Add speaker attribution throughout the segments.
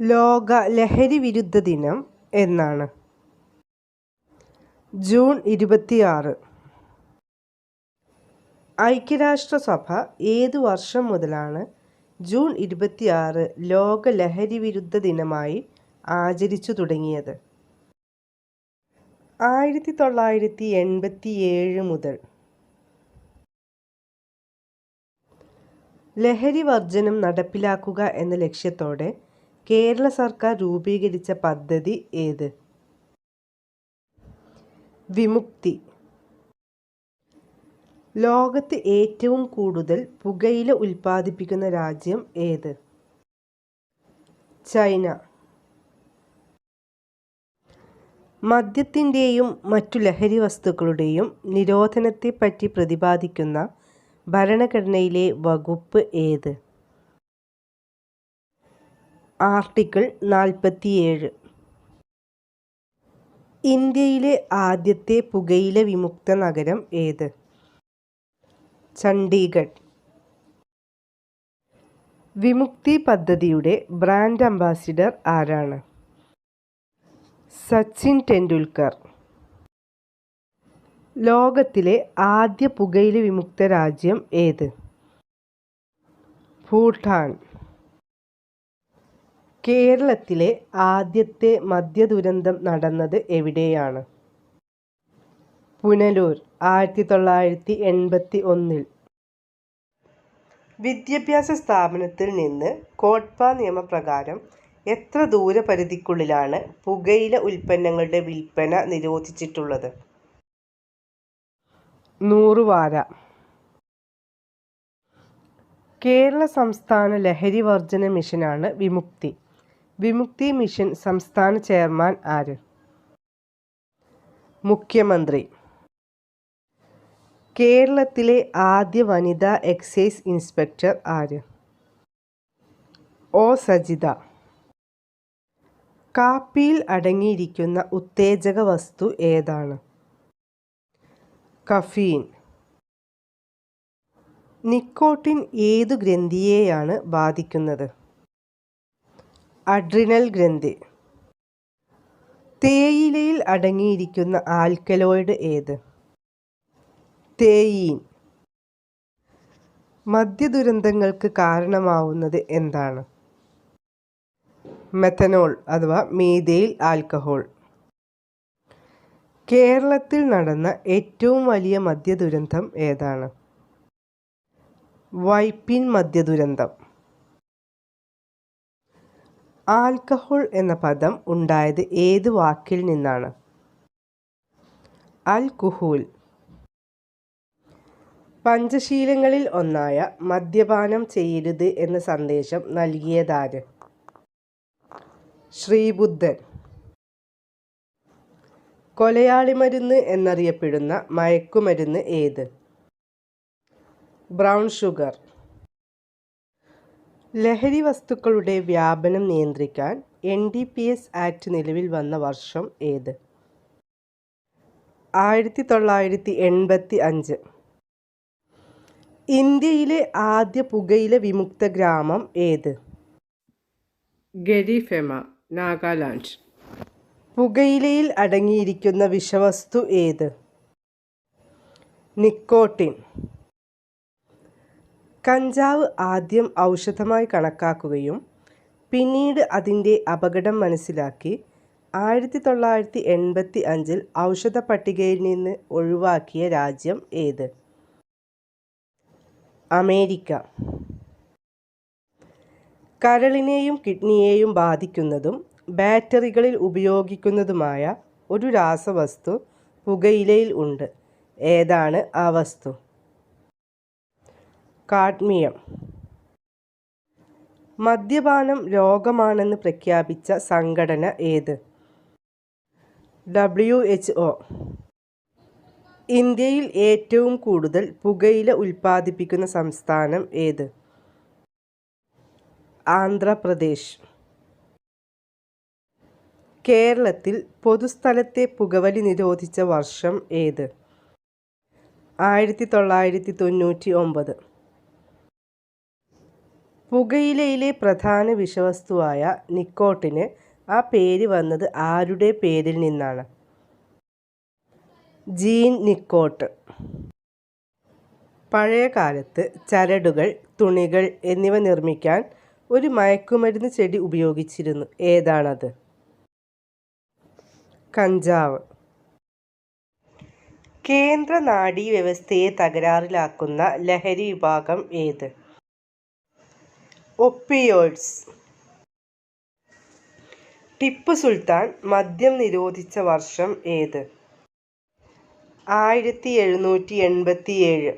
Speaker 1: ലോക ലഹരി വിരുദ്ധ ദിനം എന്നാണ്. ജൂൺ ഇരുപത്തിയാറ്. ഐക്യരാഷ്ട്രസഭ ഏതു വർഷം മുതലാണ് ജൂൺ ഇരുപത്തിയാറ് ലോക ലഹരി വിരുദ്ധ ദിനമായി ആചരിച്ചു തുടങ്ങിയത്? ആയിരത്തി തൊള്ളായിരത്തി എൺപത്തി ഏഴ് മുതൽ. ലഹരി വർജനം നടപ്പിലാക്കുക എന്ന ലക്ഷ്യത്തോടെ കേരള സർക്കാർ രൂപീകരിച്ച പദ്ധതി ഏത്? വിമുക്തി. ലോകത്ത് ഏറ്റവും കൂടുതൽ പുകയില ഉൽപ്പാദിപ്പിക്കുന്ന രാജ്യം ഏത്? ചൈന. മദ്യത്തിന്റെയും മറ്റു ലഹരി വസ്തുക്കളുടെയും നിരോധനത്തെപ്പറ്റി പ്രതിപാദിക്കുന്ന ഭരണഘടനയിലെ വകുപ്പ് ഏത്? ആർട്ടിക്കിൾ നാൽപ്പത്തിയേഴ്. ഇന്ത്യയിലെ ആദ്യത്തെ പുകയില വിമുക്ത നഗരം ഏത്? ചണ്ഡീഗഡ്. വിമുക്തി പദ്ധതിയുടെ ബ്രാൻഡ് അംബാസിഡർ ആരാണ്? സച്ചിൻ ടെണ്ടുൽക്കർ. ലോകത്തിലെ ആദ്യ പുകയില വിമുക്ത രാജ്യം ഏത്? ഭൂട്ടാൻ. കേരളത്തിലെ ആദ്യത്തെ മദ്യദുരന്തം നടന്നത് എവിടെയാണ്? പുനലൂർ ആയിരത്തി തൊള്ളായിരത്തി എൺപത്തി ഒന്നിൽ വിദ്യാഭ്യാസ സ്ഥാപനത്തിൽ നിന്ന് കോട്ട്പ നിയമപ്രകാരം എത്ര ദൂരപരിധിക്കുള്ളിലാണ് പുകയില ഉൽപ്പന്നങ്ങളുടെ വിൽപ്പന നിരോധിച്ചിട്ടുള്ളത്? നൂറുവാര കേരള സംസ്ഥാന ലഹരി വർജന മിഷനാണ് വിമുക്തി. വിമുക്തി മിഷൻ സംസ്ഥാന ചെയർമാൻ ആര്? മുഖ്യമന്ത്രി. കേരളത്തിലെ ആദ്യ വനിതാ എക്സൈസ് ഇൻസ്പെക്ടർ ആര്? ഒ. സജിത. കാപ്പിയിൽ അടങ്ങിയിരിക്കുന്ന ഉത്തേജക വസ്തു ഏതാണ്? കഫീൻ. നിക്കോട്ടിൻ ഏതു ഗ്രന്ഥിയെയാണ് ബാധിക്കുന്നത്? അഡ്രിനൽ ഗ്രന്ഥി. തേയിലയിൽ അടങ്ങിയിരിക്കുന്ന ആൽക്കലോയിഡ് ഏത്? തേയീൻ. മദ്യദുരന്തങ്ങൾക്ക് കാരണമാവുന്നത് എന്താണ്? മെഥനോൾ അഥവാ മീതയിൽ ആൽക്കഹോൾ. കേരളത്തിൽ നടന്ന ഏറ്റവും വലിയ മദ്യദുരന്തം ഏതാണ്? വൈപ്പിൻ മദ്യദുരന്തം. ആൽക്കഹോൾ എന്ന പദം ഉണ്ടായത് ഏത് വാക്കിൽ നിന്നാണ്? അൽ കുഹൂൽ പഞ്ചശീലങ്ങളിൽ ഒന്നായ മദ്യപാനം ചെയ്യരുത് എന്ന സന്ദേശം നൽകിയതാര്? ശ്രീബുദ്ധൻ. കൊലയാളി മരുന്ന് എന്നറിയപ്പെടുന്ന മയക്കുമരുന്ന് ഏത്? Brown sugar. ലഹരി വസ്തുക്കളുടെ വ്യാപനം നിയന്ത്രിക്കാൻ N D P S act നിലവിൽ വന്ന വർഷം ഏത്? ആയിരത്തി തൊള്ളായിരത്തി എൺപത്തി അഞ്ച്. ഇന്ത്യയിലെ ആദ്യ പുകയില വിമുക്ത ഗ്രാമം ഏത്? ഗരിഫെമ നാഗാലാൻഡ്. പുകയിലയിൽ അടങ്ങിയിരിക്കുന്ന വിഷവസ്തു ഏത്? നിക്കോട്ടിൻ. കഞ്ചാവ് ആദ്യം ഔഷധമായി കണക്കാക്കുകയും പിന്നീട് അതിന്റെ അപകടം മനസ്സിലാക്കി ആയിരത്തി തൊള്ളായിരത്തി എൺപത്തി അഞ്ചിൽ ഔഷധ പട്ടികയിൽ നിന്ന് ഒഴിവാക്കിയ രാജ്യം ഏത്? അമേരിക്ക. കരളിനെയും കിഡ്നിയെയും ബാധിക്കുന്നതും ബാറ്ററികളിൽ ഉപയോഗിക്കുന്നതുമായ ഒരു രാസവസ്തു പുകയിലയിൽ ഉണ്ട്. ഏതാണ് ആ വസ്തു? കാഡ്മിയം. മദ്യപാനം രോഗമാണെന്ന് പ്രഖ്യാപിച്ച സംഘടന ഏത്? W H O. ഇന്ത്യയിൽ ഏറ്റവും കൂടുതൽ പുകയില ഉൽപ്പാദിപ്പിക്കുന്ന സംസ്ഥാനം ഏത്? ആന്ധ്രാപ്രദേശ്. കേരളത്തിൽ പൊതുസ്ഥലത്തെ പുകവലി നിരോധിച്ച വർഷം ഏത്? ആയിരത്തി തൊള്ളായിരത്തി തൊണ്ണൂറ്റി ഒമ്പത്. പുകയിലയിലെ പ്രധാന വിഷവസ്തുവായ നിക്കോട്ടിന് ആ പേര് വന്നത് ആരുടെ പേരിൽ നിന്നാണ്? Jean Nicot. പഴയകാലത്ത് ചരടുകൾ, തുണികൾ എന്നിവ നിർമ്മിക്കാൻ ഒരു മയക്കുമരുന്ന് ചെടി ഉപയോഗിച്ചിരുന്നു. ഏതാണത്? കഞ്ചാവ്. കേന്ദ്ര നാഡീവ്യവസ്ഥയെ തകരാറിലാക്കുന്ന ലഹരി വിഭാഗം ഏത്? ഒപ്പിയോയ്ഡ്സ്. ടിപ്പു സുൽത്താൻ മദ്യം നിരോധിച്ച വർഷം ഏത്? ആയിരത്തി എഴുന്നൂറ്റി എൺപത്തിയേഴ്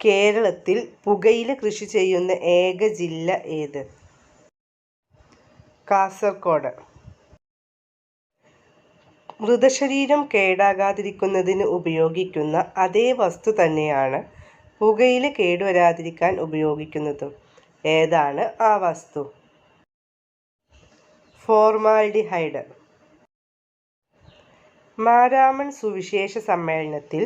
Speaker 1: കേരളത്തിൽ പുകയില കൃഷി ചെയ്യുന്ന ഏക ജില്ല ഏത്? കാസർഗോഡ് മൃതശരീരം കേടാകാതിരിക്കുന്നതിന് ഉപയോഗിക്കുന്ന അതേ വസ്തു തന്നെയാണ് പുകയില കേടുവരാതിരിക്കാൻ ഉപയോഗിക്കുന്നതും. ഏതാണ് ആ വസ്തു? ഫോർമാൽഡിഹൈഡ്. മാരാമൺ സുവിശേഷ സമ്മേളനത്തിൽ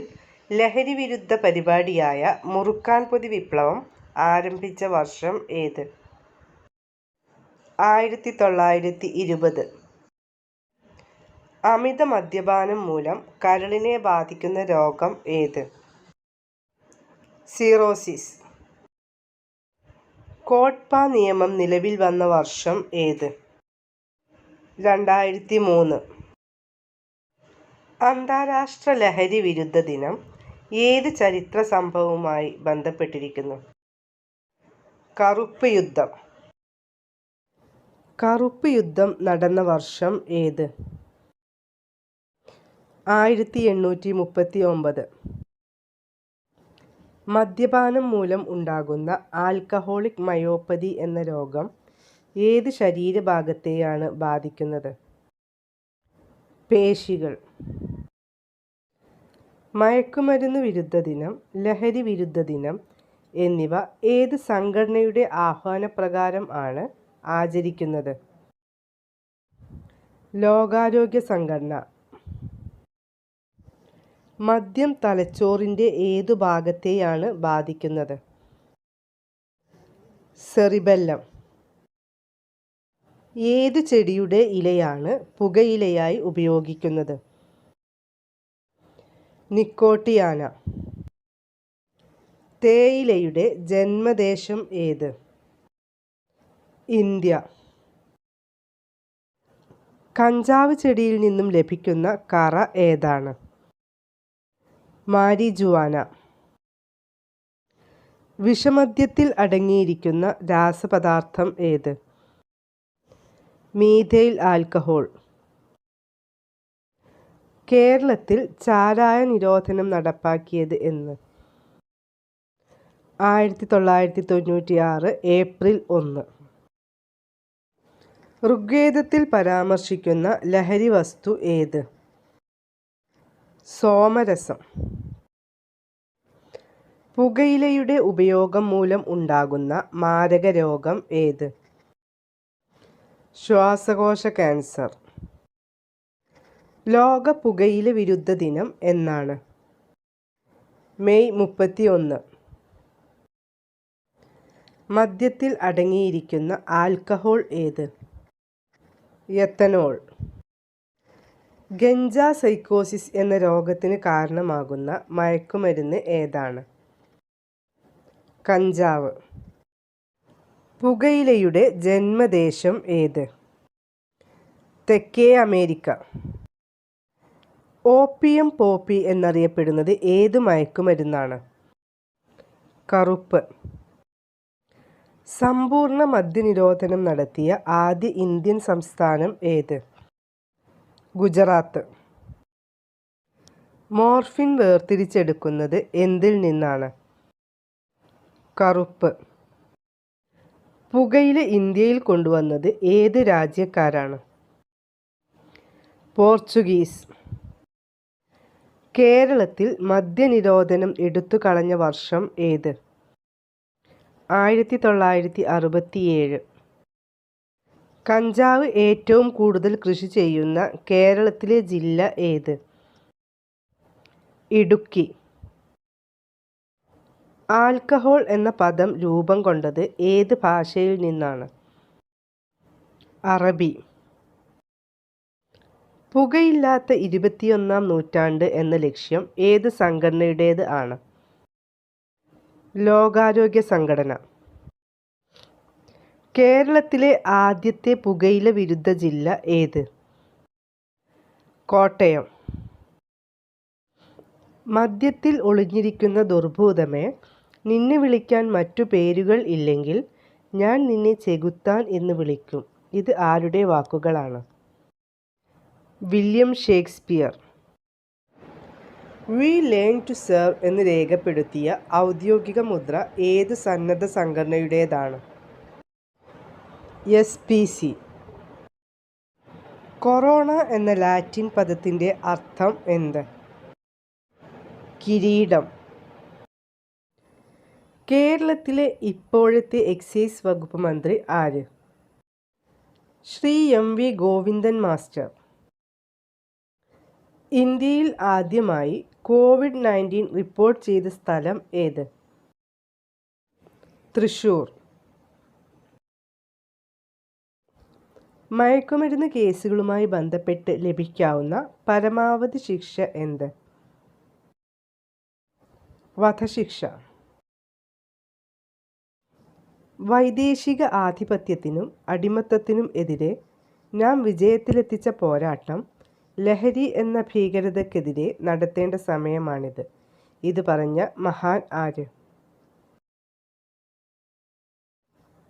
Speaker 1: ലഹരി വിരുദ്ധ പരിപാടിയായ മുറുക്കാൻ പൊതി വിപ്ലവം ആരംഭിച്ച വർഷം ഏത്? ആയിരത്തി തൊള്ളായിരത്തി ഇരുപത് അമിത മദ്യപാനം മൂലം കരളിനെ ബാധിക്കുന്ന രോഗം ഏത്? സിറോസിസ്. കോട്ട്പ നിയമം നിലവിൽ വന്ന വർഷം ഏത്? രണ്ടായിരത്തി മൂന്ന് അന്താരാഷ്ട്ര ലഹരി വിരുദ്ധ ദിനം ഏത് ചരിത്ര സംഭവവുമായി ബന്ധപ്പെട്ടിരിക്കുന്നു? കറുപ്പ് യുദ്ധം. കറുപ്പ് യുദ്ധം നടന്ന വർഷം ഏത്? ആയിരത്തിഎണ്ണൂറ്റിമുപ്പത്തിയൊമ്പത്. മദ്യപാനം മൂലം ഉണ്ടാകുന്ന ആൽക്കഹോളിക് മയോപ്പതി എന്ന രോഗം ഏത് ശരീരഭാഗത്തെയാണ് ബാധിക്കുന്നത്? പേശികൾ. മയക്കുമരുന്ന് വിരുദ്ധ ദിനം, ലഹരി വിരുദ്ധ ദിനം എന്നിവ ഏത് സംഘടനയുടെ ആഹ്വാനപ്രകാരം ആണ് ആചരിക്കുന്നത്? ലോകാരോഗ്യ സംഘടന. മദ്യം തലച്ചോറിന്റെ ഏതു ഭാഗത്തെയാണ് ബാധിക്കുന്നത്? സെറിബെല്ലം. ഏത് ചെടിയുടെ ഇലയാണ് പുകയിലയായി ഉപയോഗിക്കുന്നത്? നിക്കോട്ടിയാന. തേയിലയുടെ ജന്മദേശം ഏത്? ഇന്ത്യ. കഞ്ചാവ് ചെടിയിൽ നിന്നും ലഭിക്കുന്ന കറ ഏതാണ്? മാരിജുവാന. വിഷമദ്യത്തിൽ അടങ്ങിയിരിക്കുന്ന രാസപദാർത്ഥം ഏത്? Methyl alcohol. കേരളത്തിൽ ചാരായ നിരോധനം നടപ്പാക്കിയത് എന്ന്? ആയിരത്തി തൊള്ളായിരത്തി തൊണ്ണൂറ്റി ആറ് ഏപ്രിൽ ഒന്ന്. ഋഗ്വേദത്തിൽ പരാമർശിക്കുന്ന ലഹരി വസ്തു ഏത്? സോമരസം. പുകയിലയുടെ ഉപയോഗം മൂലം ഉണ്ടാകുന്ന മാരക രോഗം ഏത്? ശ്വാസകോശ ക്യാൻസർ ലോക പുകയില വിരുദ്ധ ദിനം എന്നാണ്? മെയ് മുപ്പത്തി ഒന്ന് മദ്യത്തിൽ അടങ്ങിയിരിക്കുന്ന ആൽക്കഹോൾ ഏത്? എത്തനോൾ. ഗഞ്ച സൈക്കോസിസ് എന്ന രോഗത്തിന് കാരണമാകുന്ന മയക്കുമരുന്ന് ഏതാണ്? കഞ്ചാവ്. പുകയിലയുടെ ജന്മദേശം ഏത്? തെക്കേ അമേരിക്ക. ഓപ്പിയം പോപ്പി എന്നറിയപ്പെടുന്നത് ഏത് മയക്കുമരുന്നാണ്? കറുപ്പ്. സമ്പൂർണ മദ്യനിരോധനം നടത്തിയ ആദ്യ ഇന്ത്യൻ സംസ്ഥാനം ഏത്? ഗുജറാത്ത്. മോർഫിൻ വേർതിരിച്ചെടുക്കുന്നത് എന്തിൽ നിന്നാണ്? കറുപ്പ്. പുകയില ഇന്ത്യയിൽ കൊണ്ടുവന്നത് ഏത് രാജ്യക്കാരാണ്? പോർച്ചുഗീസ്. കേരളത്തിൽ മദ്യനിരോധനം എടുത്തു കളഞ്ഞ വർഷം ഏത്? ആയിരത്തിതൊള്ളായിരത്തിഅറുപത്തിയേഴ്. കഞ്ചാവ് ഏറ്റവും കൂടുതൽ കൃഷി ചെയ്യുന്ന കേരളത്തിലെ ജില്ല ഏത്? ഇടുക്കി. ആൽക്കഹോൾ എന്ന പദം രൂപം കൊണ്ടത് ഏത് ഭാഷയിൽ നിന്നാണ് അറബി പുകയില്ലാത്ത ഇരുപത്തിയൊന്നാം നൂറ്റാണ്ട് എന്ന ലക്ഷ്യം ഏത് സംഘടനയുടേത് ആണ് ലോകാരോഗ്യ സംഘടന കേരളത്തിലെ ആദ്യത്തെ പുകയില വിരുദ്ധ ജില്ല ഏത്? കോട്ടയം. മദ്യത്തിൽ ഒളിഞ്ഞിരിക്കുന്ന ദുർഭൂതമേ നിന്നെ വിളിക്കാൻ മറ്റു പേരുകൾ ഇല്ലെങ്കിൽ ഞാൻ നിന്നെ ചെകുത്താൻ എന്ന് വിളിക്കും. ഇത് ആരുടെ വാക്കുകളാണ്? William Shakespeare. We learn to serve എന്ന് രേഖപ്പെടുത്തിയ ഔദ്യോഗിക മുദ്ര ഏത് സന്നദ്ധ സംഘടനയുടേതാണ്? എസ് പി സി കൊറോണ എന്ന ലാറ്റിൻ പദത്തിന്റെ അർത്ഥം എന്ത്? കിരീടം. കേരളത്തിലെ ഇപ്പോഴത്തെ എക്സൈസ് വകുപ്പ് മന്ത്രി ആര്? Shri M V Govindan master. ഇന്ത്യയിൽ ആദ്യമായി കോവിഡ് നയന്റീൻ റിപ്പോർട്ട് ചെയ്ത സ്ഥലം ഏത്? തൃശൂർ. മയക്കുമരുന്ന് കേസുകളുമായി ബന്ധപ്പെട്ട് ലഭിക്കാവുന്ന പരമാവധി ശിക്ഷ എന്ത്? വധശിക്ഷ. വൈദേശിക ആധിപത്യത്തിനും അടിമത്തത്തിനും എതിരെ നാം വിജയത്തിലെത്തിച്ച പോരാട്ടം ലഹരി എന്ന ഭീകരതയ്ക്കെതിരെ നടത്തേണ്ട സമയമാണിത്. ഇത് പറഞ്ഞ മഹാൻ ആര്?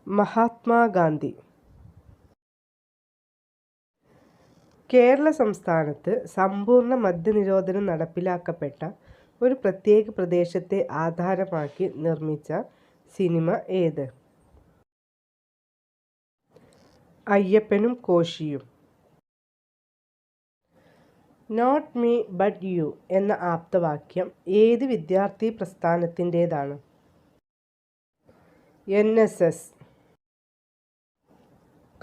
Speaker 1: മഹാത്മാഗാന്ധി. കേരള സംസ്ഥാനത്ത് സമ്പൂർണ മദ്യനിരോധനം നടപ്പിലാക്കപ്പെട്ട ഒരു പ്രത്യേക പ്രദേശത്തെ ആധാരമാക്കി നിർമ്മിച്ച സിനിമ ഏത്? അയ്യപ്പനും കോശിയും. നോട്ട് മീ ബട്ട് യു എന്ന ആപ്തവാക്യം ഏത് വിദ്യാർത്ഥി പ്രസ്ഥാനത്തിന്റേതാണ്? എൻ എസ് എസ്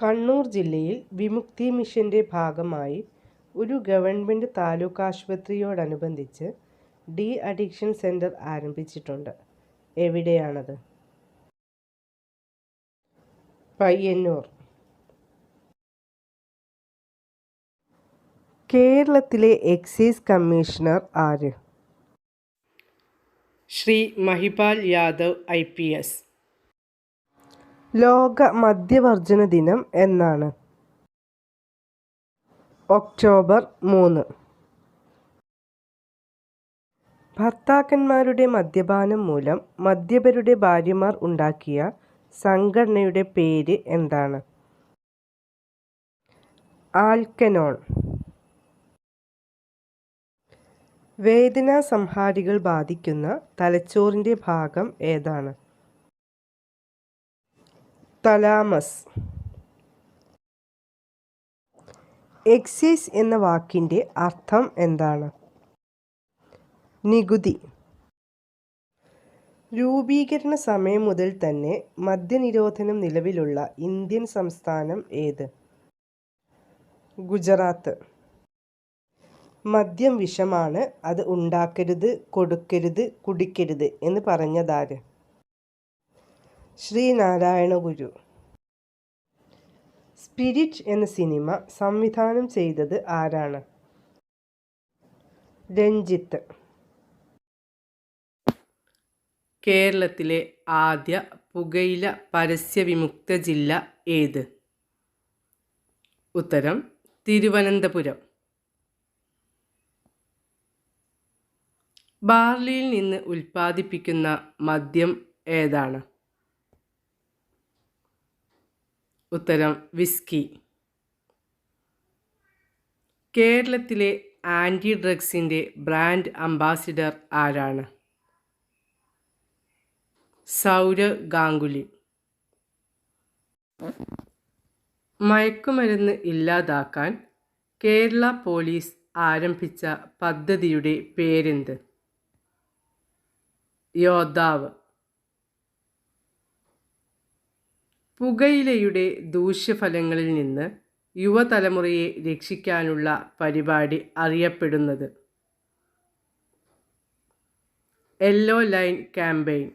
Speaker 1: കണ്ണൂർ ജില്ലയിൽ വിമുക്തി മിഷന്റെ ഭാഗമായി ഒരു ഗവൺമെന്റ് താലൂക്ക് ആശുപത്രിയോടനുബന്ധിച്ച് ഡി അഡിക്ഷൻ സെന്റർ ആരംഭിച്ചിട്ടുണ്ട്. എവിടെയാണത്? പയ്യന്നൂർ. കേരളത്തിലെ എക്സൈസ് കമ്മീഷണർ ആര്? Shri Mahipal Yadav I P S. ലോക മദ്യവർജന ദിനം എന്നാണ്. ഒക്ടോബർ മൂന്ന്. ഭർത്താക്കന്മാരുടെ മദ്യപാനം മൂലം മദ്യപരുടെ ഭാര്യമാർ ഉണ്ടാക്കിയ സംഘടനയുടെ പേര് എന്താണ്? ആൽക്കനോൺ വേദനാ സംഹാരികൾ ബാധിക്കുന്ന തലച്ചോറിന്റെ ഭാഗം ഏതാണ്? തലാമസ്. എക്സൈസ് എന്ന വാക്കിന്റെ അർത്ഥം എന്താണ്? നികുതി. രൂപീകരണ സമയം മുതൽ തന്നെ മദ്യനിരോധനം നിലവിലുള്ള ഇന്ത്യൻ സംസ്ഥാനം ഏത്? ഗുജറാത്ത്. മദ്യം വിഷമാണ് അത് ഉണ്ടാക്കരുത് കൊടുക്കരുത് കുടിക്കരുത് എന്ന് പറഞ്ഞതാര്? ശ്രീനാരായണ ഗുരു സ്പിരിറ്റ് എന്ന സിനിമ സംവിധാനം ചെയ്തത് ആരാണ്? രഞ്ജിത്ത്. കേരളത്തിലെ ആദ്യ പുകയില പരസ്യവിമുക്ത ജില്ല ഏത്? ഉത്തരം തിരുവനന്തപുരം. ബാർലിയിൽ നിന്ന് ഉൽപ്പാദിപ്പിക്കുന്ന മദ്യം ഏതാണ്? ഉത്തരം വിസ്കി. കേരളത്തിലെ ആന്റി ഡ്രഗ്സിന്റെ ബ്രാൻഡ് അംബാസിഡർ ആരാണ്? സൗരവ് ഗാംഗുലി. മയക്കുമരുന്ന് ഇല്ലാതാക്കാൻ കേരള പോലീസ് ആരംഭിച്ച പദ്ധതിയുടെ പേരെന്ത്? യോദ്ധാവ്. പുകയിലയുടെ ദൂഷ്യഫലങ്ങളിൽ നിന്ന് യുവതലമുറയെ രക്ഷിക്കാനുള്ള പരിപാടി അറിയപ്പെടുന്നത്. Yellow line campaign